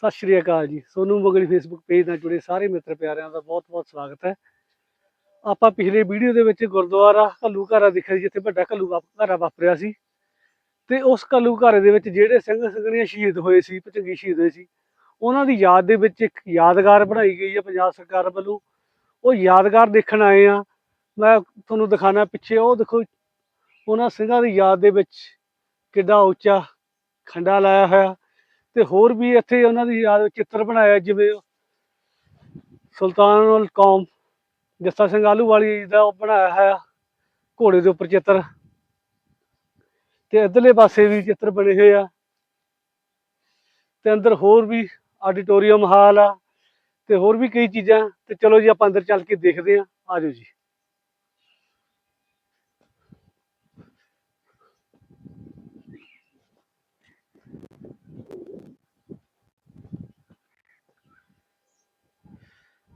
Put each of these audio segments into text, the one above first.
ਸਤਿ ਸ਼੍ਰੀ ਅਕਾਲ ਜੀ। Sonu ਮਗਲੀ Facebook page ਨਾਲ ਜੁੜੇ ਸਾਰੇ ਮਿੱਤਰ ਪਿਆਰਿਆਂ ਦਾ ਬਹੁਤ-ਬਹੁਤ ਸਵਾਗਤ ਹੈ। ਆਪਾਂ ਪਿਛਲੇ ਵੀਡੀਓ ਦੇ ਵਿੱਚ ਗੁਰਦੁਆਰਾ ਘੱਲੂ ਘਾਰਾ ਦਿਖਿਆ ਸੀ, ਜਿੱਥੇ ਵੱਡਾ ਘੱਲੂ ਵਾ- ਵਾਪਰਿਆ ਸੀ। ਤੇ ਉਸ ਘੱਲੂਘਾਰੇ ਦੇ ਵਿੱਚ ਜਿਹੜੇ ਸਿੰਘ ਸਿੰਘਣੀਆਂ ਸ਼ਹੀਦ ਹੋਏ ਸੀ ਭਚੰਗੀ ਸ਼ਹੀਦ ਹੋਏ ਸੀ ਉਹਨਾਂ ਦੀ ਯਾਦ ਦੇ ਵਿੱਚ ਇੱਕ ਯਾਦਗਾਰ ਬਣਾਈ ਗਈ ਹੈ ਪੰਜਾਬ ਸਰਕਾਰ ਵੱਲੋਂ। ਉਹ ਯਾਦਗਾਰ ਦੇਖਣ ਆਏ ਆ ਮੈਂ ਤੁਹਾਨੂੰ ਦਿਖਾਣਾ ਪਿੱਛੇ ਉਹ ਦੇਖੋ ਉਹਨਾਂ ਸਿੰਘਾਂ ਦੀ ਯਾਦ ਦੇ ਵਿੱਚ ਕਿੱਡਾ ਉੱਚਾ ਖੰਡਾ ਲਾਇਆ ਹੋਇਆ। ਤੇ ਹੋਰ ਵੀ ਇੱਥੇ ਉਹਨਾਂ ਦੀ ਯਾਦ ਵਿੱਚ ਚਿੱਤਰ ਬਣਾਇਆ ਜਿਵੇਂ ਸੁਲਤਾਨ ਉਲ ਕੌਮ, ਜੱਸਾ ਸਿੰਘ ਆਲੂਵਾਲੀ ਦਾ ਉਹ ਬਣਾਇਆ ਹੋਇਆ ਘੋੜੇ ਦੇ ਉੱਪਰ ਚਿੱਤਰ। ਤੇ ਇਧਰਲੇ ਪਾਸੇ ਵੀ ਚਿੱਤਰ ਬਣੇ ਹੋਏ ਆ। ਤੇ ਅੰਦਰ ਹੋਰ ਵੀ ਆਡੀਟੋਰੀਅਮ ਹਾਲ ਆ ਤੇ ਹੋਰ ਵੀ ਕਈ ਚੀਜ਼ਾਂ। ਤੇ ਚਲੋ ਜੀ, ਆਪਾਂ ਅੰਦਰ ਚੱਲ ਕੇ ਦੇਖਦੇ ਆ ਆਜੋ ਜੀ।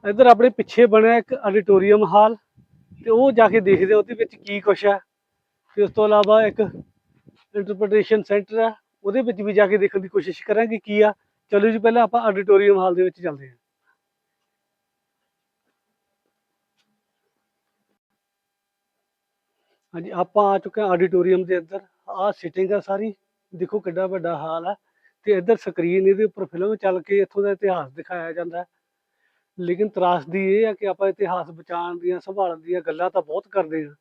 ਇੱਧਰ ਆਪਣੇ ਪਿੱਛੇ ਬਣਿਆ ਇੱਕ ਆਡੀਟੋਰੀਅਮ ਹਾਲ ਤੇ ਉਹ ਜਾ ਕੇ ਦੇਖਦੇ ਉਹਦੇ ਵਿੱਚ ਕੀ ਕੁਛ ਹੈ। ਤੇ ਉਸ ਤੋਂ ਇਲਾਵਾ ਇੱਕ ਇੰਟਰਪ੍ਰੀਟੇਸ਼ਨ ਸੈਂਟਰ ਹੈ, ਉਹਦੇ ਵਿੱਚ ਵੀ ਜਾ ਕੇ ਦੇਖਣ ਦੀ ਕੋਸ਼ਿਸ਼ ਕਰਾਂਗੇ ਕੀ ਆ। ਚਲੋ ਜੀ, ਪਹਿਲਾਂ ਆਪਾਂ ਆਡੀਟੋਰੀਅਮ ਹਾਲ ਦੇ ਵਿੱਚ ਚੱਲਦੇ ਹਾਂ। ਹਾਂਜੀ, ਆਪਾਂ ਆ ਚੁੱਕੇ ਹਾਂ ਆਡੀਟੋਰੀਅਮ ਦੇ ਅੰਦਰ। ਆਹ ਸਿਟਿੰਗ ਆ ਸਾਰੀ। ਦੇਖੋ ਕਿੱਡਾ ਵੱਡਾ ਹਾਲ ਆ। ਤੇ ਇੱਧਰ ਸਕਰੀਨ ਇਹਦੇ ਉੱਪਰ ਫਿਲਮ ਚੱਲ ਕੇ ਇੱਥੋਂ ਦਾ ਇਤਿਹਾਸ ਦਿਖਾਇਆ ਜਾਂਦਾ ਲੇਕਿਨ ਤਰਾਸਦੀ ਇਹ ਆ ਕਿ ਆਪਾਂ ਇਤਿਹਾਸ ਬਚਾਉਣ ਦੀਆਂ, ਸੰਭਾਲਣ ਦੀਆਂ ਗੱਲਾਂ ਤਾਂ ਬਹੁਤ ਕਰਦੇ ਹਾਂ।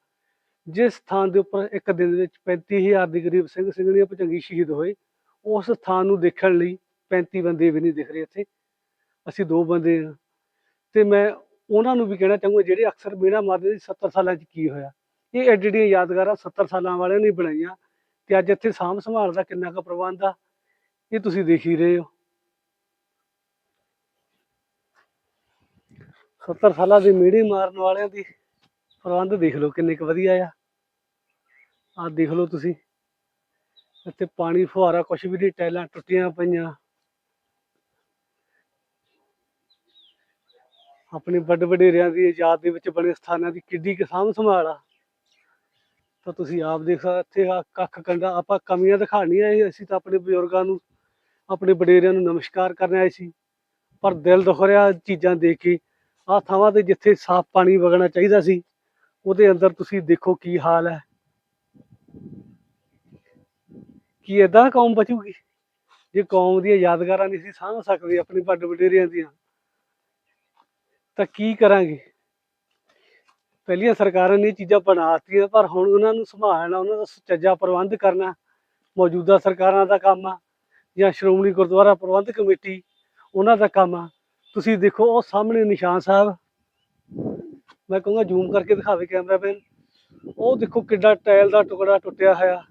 ਜਿਸ ਸਥਾਨ ਦੇ ਉੱਪਰ ਇੱਕ ਦਿਨ ਦੇ ਵਿੱਚ 35000 ਦੇ ਕਰੀਬ ਸਿੰਘ ਸਿੰਘਣੀਆਂ ਭਚੰਗੀ ਸ਼ਹੀਦ ਹੋਏ, ਉਸ ਸਥਾਨ ਨੂੰ ਦੇਖਣ ਲਈ 35 ਬੰਦੇ ਵੀ ਨਹੀਂ ਦਿਖ ਰਹੇ ਇੱਥੇ। ਅਸੀਂ ਦੋ ਬੰਦੇ ਹਾਂ। ਤੇ ਮੈਂ ਉਹਨਾਂ ਨੂੰ ਵੀ ਕਹਿਣਾ ਚਾਹੂੰਗਾ ਜਿਹੜੇ ਅਕਸਰ ਮੇਰਾ ਮਾਰਦੇ ਸੀ 70 ਸਾਲਾਂ 'ਚ ਕੀ ਹੋਇਆ? ਇਹ ਐਡੀਆਂ ਯਾਦਗਾਰਾਂ 70 ਸਾਲਾਂ ਵਾਲਿਆਂ ਨੇ ਬਣਾਈਆਂ ਤੇ ਅੱਜ ਇੱਥੇ ਸਾਂਭ ਸੰਭਾਲ ਦਾ ਕਿੰਨਾ ਕੁ ਪ੍ਰਬੰਧ ਆ, ਇਹ ਤੁਸੀਂ ਦੇਖ ਹੀ ਰਹੇ ਹੋ। 70 ਸਾਲਾਂ ਦੀ ਮੀੜੀ ਮਾਰਨ ਵਾਲਿਆਂ ਦੀ ਪ੍ਰਬੰਧ ਦੇਖ ਲਓ ਕਿੰਨੇ ਕੁ ਵਧੀਆ ਆ। ਆਹ ਦੇਖ ਲਓ ਤੁਸੀਂ। ਇੱਥੇ ਪਾਣੀ ਫੁਹਾਰਾ ਕੁਛ ਵੀ ਨਹੀਂ ਟੈਲਾਂ ਟੁੱਟੀਆਂ ਪਈਆਂ। ਆਪਣੇ ਵੱਡ ਵਡੇਰਿਆਂ ਦੀ ਆਜ਼ਾਦ ਦੇ ਵਿੱਚ ਬਣੇ ਸਥਾਨਾਂ ਦੀ ਕਿੱਡੀ ਕੁ ਸਾਂਭ ਸੰਭਾਲ ਆ। ਤਾਂ ਤੁਸੀਂ ਆਪ ਦੇਖ ਸਕਦੇ ਇੱਥੇ ਆ ਕੱਖ ਕੰਡਾ ਆਪਾਂ ਕਮੀਆਂ ਦਿਖਾਣੀਆਂ ਅਸੀਂ ਤਾਂ ਆਪਣੇ ਬਜ਼ੁਰਗਾਂ ਨੂੰ, ਆਪਣੇ ਵਡੇਰਿਆਂ ਨੂੰ ਨਮਸਕਾਰ ਕਰਨ ਆਏ ਸੀ। ਪਰ ਦਿਲ ਦੁਖ ਰਿਹਾ ਚੀਜ਼ਾਂ ਦੇਖ ਕੇ ਆਹ ਥਾਵਾਂ ਤੇ ਜਿੱਥੇ ਸਾਫ਼ ਪਾਣੀ ਵਗਣਾ ਚਾਹੀਦਾ ਸੀ, ਉਹਦੇ ਅੰਦਰ ਤੁਸੀਂ ਦੇਖੋ ਕੀ ਹਾਲ ਹੈ। ਕੀ ਏਦਾਂ ਕੌਮ ਬਚੂਗੀ? ਜੇ ਕੌਮ ਦੀਆਂ ਯਾਦਗਾਰਾਂ ਨਹੀਂ ਸੀ ਸਾਂਭ ਸਕਦੇ ਆਪਣੀ ਵੱਡ ਵਡੇਰਿਆਂ ਦੀਆਂ, ਤਾਂ ਕੀ ਕਰਾਂਗੇ? ਪਹਿਲੀਆਂ ਸਰਕਾਰਾਂ ਨੇ ਇਹ ਚੀਜ਼ਾਂ ਬਣਾਤੀਆਂ ਪਰ ਹੁਣ ਉਹਨਾਂ ਨੂੰ ਸੰਭਾਲਣਾ, ਉਹਨਾਂ ਦਾ ਸੁਚੱਜਾ ਪ੍ਰਬੰਧ ਕਰਨਾ, ਮੌਜੂਦਾ ਸਰਕਾਰਾਂ ਦਾ ਕੰਮ ਆ, ਜਾਂ ਸ਼੍ਰੋਮਣੀ ਗੁਰਦੁਆਰਾ ਪ੍ਰਬੰਧਕ ਕਮੇਟੀ, ਉਹਨਾਂ ਦਾ ਕੰਮ ਆ। ਤੁਸੀਂ ਦੇਖੋ, ਉਹ ਸਾਹਮਣੇ ਨਿਸ਼ਾਨ ਸਾਹਿਬ। ਮੈਂ ਕਹੂੰਗਾ, ਜ਼ੂਮ ਕਰਕੇ ਦਿਖਾਵੇ ਕੈਮਰਾਮੈਨ। ਉਹ ਦੇਖੋ ਕਿੱਡਾ ਟਾਇਲ ਦਾ ਟੁਕੜਾ ਟੁੱਟਿਆ ਹੋਇਆ।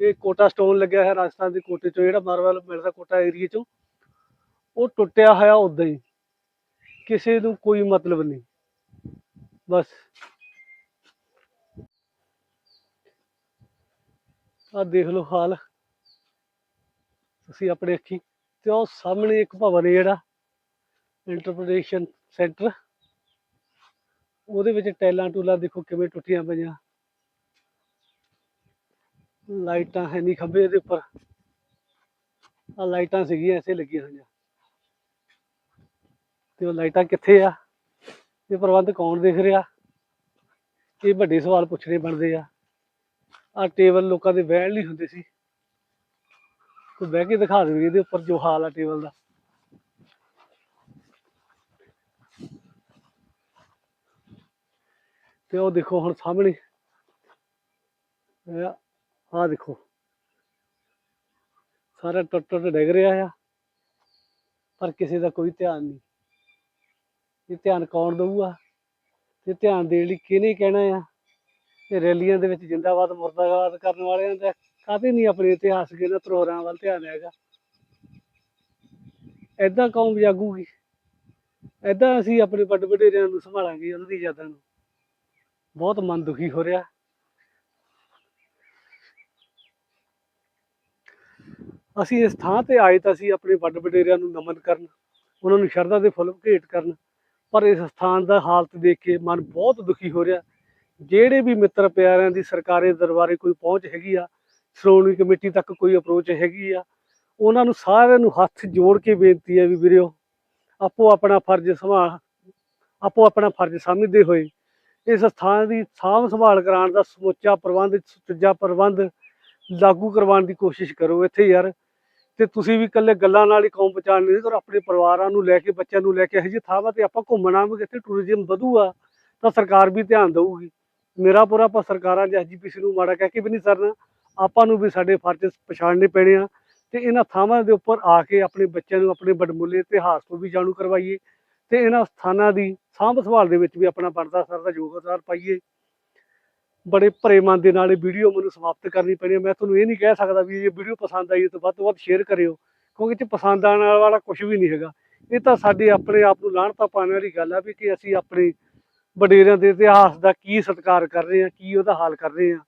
ਇਹ ਕੋਟਾ ਸਟੋਨ ਲੱਗਿਆ ਹੈ ਰਾਜਸਥਾਨ ਦੇ ਕੋਟੇ ਚੋਂ, ਜਿਹੜਾ ਮਾਰਵਲ ਮਿਲਦਾ ਕੋਟਾ ਏਰੀਆ ਚੋਂ। ਉਹ ਟੁੱਟਿਆ ਹੋਇਆ ਉਦਾਂ ਹੀ। ਕਿਸੇ ਨੂੰ ਕੋਈ ਮਤਲਬ ਨਹੀਂ। ਬਸ। ਆ ਦੇਖ ਲਓ ਹਾਲ। ਤੁਸੀਂ ਆਪਣੇ ਅੱਖੀ। ਤੇ ਉਹ ਸਾਹਮਣੇ ਇੱਕ ਭਵਨ ਹੈ ਜਿਹੜਾ। ਇੰਟਰਪ੍ਰੀਟੇਸ਼ਨ ਸੈਂਟਰ ਉਹਦੇ ਵਿੱਚ ਟੈਲਾਂ ਟੂਲਾਂ ਦੇਖੋ ਕਿਵੇਂ ਟੁੱਟੀਆਂ ਪਈਆਂ। ਲਾਈਟਾਂ ਹੈ ਨਹੀਂ ਖੰਭੇ ਦੇ ਉੱਪਰ। ਆ ਲਾਈਟਾਂ ਸੀਗੀਆਂ ਐਸੇ ਲੱਗੀਆਂ ਹੋਈਆਂ। ਤੇ ਉਹ ਲਾਈਟਾਂ ਕਿੱਥੇ ਆ? ਇਹ ਪ੍ਰਬੰਧ ਕੌਣ ਦੇਖ ਰਿਹਾ? ਇਹ ਵੱਡੇ ਸਵਾਲ ਪੁੱਛਣੇ ਬਣਦੇ ਆ। ਆ ਟੇਬਲ ਲੋਕਾਂ ਦੇ ਬਹਿਣ ਲਈ ਹੁੰਦੇ ਸੀ। ਕੋਈ ਬਹਿ ਕੇ ਦਿਖਾ ਦੇਵੇ ਇਹਦੇ ਉੱਪਰ ਜੋ ਹਾਲ ਆ ਟੇਬਲ ਦਾ। ਤੇ ਉਹ ਦੇਖੋ ਹੁਣ ਸਾਹਮਣੇ। ਆ ਦੇਖੋ। ਸਾਰਾ ਟੁੱਟ ਟੁੱਟ ਡਿੱਗ ਰਿਹਾ ਆ, ਪਰ ਕਿਸੇ ਦਾ ਕੋਈ ਧਿਆਨ ਨਹੀਂ। ਇਹ ਧਿਆਨ ਕੌਣ ਦਊਗਾ? ਤੇ ਧਿਆਨ ਦੇਣ ਲਈ ਕਿਹਨੇ ਕਹਿਣਾ ਆ? ਇਹ ਰੈਲੀਆਂ ਦੇ ਵਿੱਚ ਜਿੰਦਾਬਾਦ ਮੁਰਦਾਬਾਦ ਕਰਨ ਵਾਲਿਆਂ ਦਾ ਕਾਹਤੇ ਨਹੀਂ ਆਪਣੇ ਇਤਿਹਾਸਕ ਇਹਨਾਂ ਧਰੋਹਰਾਂ ਵੱਲ ਧਿਆਨ ਹੈਗਾ? ਐਦਾਂ ਕੌਮ ਜਾਗੂਗੀ। ਐਦਾਂ ਅਸੀਂ ਆਪਣੇ ਵੱਡ ਵਡੇਰਿਆਂ ਨੂੰ ਸੰਭਾਲਾਂਗੇ, ਉਹਨਾਂ ਦੀ ਯਾਦਾਂ ਨੂੰ। ਬਹੁਤ ਮਨ ਦੁਖੀ ਹੋ ਰਿਹਾ। ਅਸੀਂ ਇਸ ਥਾਂ ਤੇ ਆਏ ਤਾਂ ਅਸੀਂ ਆਪਣੇ ਵੱਡ ਵਡੇਰਿਆਂ ਨੂੰ ਨਮਨ ਕਰਨ, ਉਹਨਾਂ ਨੂੰ ਸ਼ਰਧਾ ਦੇ ਫੁੱਲ ਭੇਟ ਕਰਨ, ਪਰ ਇਸ ਸਥਾਨ ਦਾ ਹਾਲਤ ਦੇਖ ਕੇ ਮਨ ਬਹੁਤ ਦੁਖੀ ਹੋ ਰਿਹਾ। ਜਿਹੜੇ ਵੀ ਮਿੱਤਰ ਪਿਆਰਿਆਂ ਦੀ ਸਰਕਾਰੀ ਦਰਬਾਰੇ ਕੋਈ ਪਹੁੰਚ ਹੈਗੀ ਆ, ਸ਼੍ਰੋਮਣੀ ਕਮੇਟੀ ਤੱਕ ਕੋਈ ਅਪਰੋਚ ਹੈਗੀ ਆ, ਉਹਨਾਂ ਨੂੰ ਸਾਰਿਆਂ ਨੂੰ ਹੱਥ ਜੋੜ ਕੇ ਬੇਨਤੀ ਹੈ ਵੀ ਵੀਰਿਓ ਆਪੋ ਆਪਣਾ ਫਰਜ਼ ਸੰਭਾਲ, ਆਪੋ ਆਪਣਾ ਫਰਜ਼ ਸਮਝਦੇ ਹੋਏ ਇਸ ਸਥਾਨ ਦੀ ਸਾਂਭ ਸੰਭਾਲ ਕਰਾਉਣ ਦਾ ਸਮੁੱਚਾ ਪ੍ਰਬੰਧ, ਸੁਚੱਜਾ ਪ੍ਰਬੰਧ ਲਾਗੂ ਕਰਵਾਉਣ ਦੀ ਕੋਸ਼ਿਸ਼ ਕਰੋ ਇੱਥੇ ਯਾਰ। ਤੇ ਤੁਸੀਂ ਵੀ ਇਕੱਲੇ ਗੱਲਾਂ ਨਾਲ ਹੀ ਕੌਮ ਪਛਾਣ ਨਹੀਂ ਕਰੋ ਆਪਣੇ ਪਰਿਵਾਰਾਂ ਨੂੰ ਲੈ ਕੇ, ਬੱਚਿਆਂ ਨੂੰ ਲੈ ਕੇ ਇਹੋ ਜਿਹੀ ਥਾਵਾਂ ਤੇ ਆਪਾਂ ਘੁੰਮਣ ਆਵਾਂਗੇ, ਇੱਥੇ ਟੂਰਿਜ਼ਮ ਵਧੂਗਾ, ਤਾਂ ਸਰਕਾਰ ਵੀ ਧਿਆਨ ਦੇਊਗੀ। ਮੇਰਾ ਪੂਰਾ ਆਪਾਂ ਸਰਕਾਰਾਂ ਦੇ ਐਜੀਪੀਸੀ ਨੂੰ ਮਾੜਾ ਕਹਿ ਕੇ ਵੀ ਨਹੀਂ ਸਰਨਾ, ਆਪਾਂ ਨੂੰ ਵੀ ਸਾਡੇ ਫਰਜ਼ ਪਛਾਣਨੇ ਪੈਣੇ ਆ। ਤੇ ਇਹਨਾਂ ਥਾਵਾਂ ਦੇ ਉੱਪਰ ਆ ਕੇ ਆਪਣੇ ਬੱਚਿਆਂ ਨੂੰ ਆਪਣੇ ਵਡਮੁੱਲੇ ਇਤਿਹਾਸ ਤੋਂ ਵੀ ਜਾਣੂ ਕਰਵਾਈਏ। ਤੇ ਇਹਨਾਂ ਸਥਾਨਾਂ ਦੀ ਸਾਂਭ ਸੰਭਾਲ ਦੇ ਵਿੱਚ ਵੀ ਆਪਣਾ ਬਣਦਾ ਸਰ ਦਾ ਯੋਗਦਾਨ ਪਾਈਏ। ਬੜੇ ਭਰੇ ਮਨ ਦੇ ਨਾਲ ਇਹ ਵੀਡੀਓ ਮੈਨੂੰ ਸਮਾਪਤ ਕਰਨੀ ਪੈਣੀ ਹੈ ਮੈਂ ਤੁਹਾਨੂੰ ਇਹ ਨਹੀਂ ਕਹਿ ਸਕਦਾ ਵੀ ਇਹ ਵੀਡੀਓ ਪਸੰਦ ਆਈ ਤਾਂ ਵੱਧ ਤੋਂ ਵੱਧ ਸ਼ੇਅਰ ਕਰਿਓ, ਕਿਉਂਕਿ ਇਹ 'ਚ ਪਸੰਦ ਆਉਣ ਵਾਲਾ ਕੁਝ ਵੀ ਨਹੀਂ ਹੈਗਾ। ਇਹ ਤਾਂ ਸਾਡੇ ਆਪਣੇ ਆਪ ਨੂੰ ਲਾਹਣਤਾ ਪਾਉਣ ਵਾਲੀ ਗੱਲ ਆ ਵੀ ਕਿ ਅਸੀਂ ਆਪਣੇ ਵਡੇਰਿਆਂ ਦੇ ਇਤਿਹਾਸ ਦਾ ਕੀ ਸਤਿਕਾਰ ਕਰ ਰਹੇ ਹਾਂ ਕੀ ਉਹਦਾ ਹਾਲ ਕਰ ਰਹੇ ਹਾਂ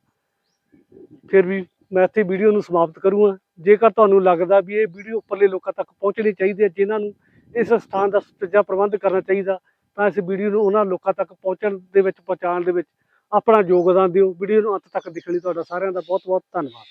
ਫਿਰ ਵੀ ਮੈਂ ਇੱਥੇ ਵੀਡੀਓ ਨੂੰ ਸਮਾਪਤ ਕਰੂੰਗਾ। ਜੇਕਰ ਤੁਹਾਨੂੰ ਲੱਗਦਾ ਵੀ ਇਹ ਵੀਡੀਓ ਉੱਪਰਲੇ ਲੋਕਾਂ ਤੱਕ ਪਹੁੰਚਣੀ ਚਾਹੀਦੀ ਹੈ, ਜਿਨ੍ਹਾਂ ਨੂੰ ਇਸ ਸਥਾਨ ਦਾ ਸੁਚੱਜਾ ਪ੍ਰਬੰਧ ਕਰਨਾ ਚਾਹੀਦਾ ਤਾਂ ਇਸ ਵੀਡੀਓ ਨੂੰ ਉਹਨਾਂ ਲੋਕਾਂ ਤੱਕ ਪਹੁੰਚਣ ਦੇ ਵਿੱਚ, ਪਹੁੰਚਾਉਣ ਦੇ ਵਿੱਚ ਆਪਣਾ ਯੋਗਦਾਨ ਦਿਓ। ਵੀਡੀਓ ਨੂੰ ਅੰਤ ਤੱਕ ਦੇਖਣ ਲਈ ਤੁਹਾਡਾ ਸਾਰਿਆਂ ਦਾ ਬਹੁਤ ਬਹੁਤ ਧੰਨਵਾਦ।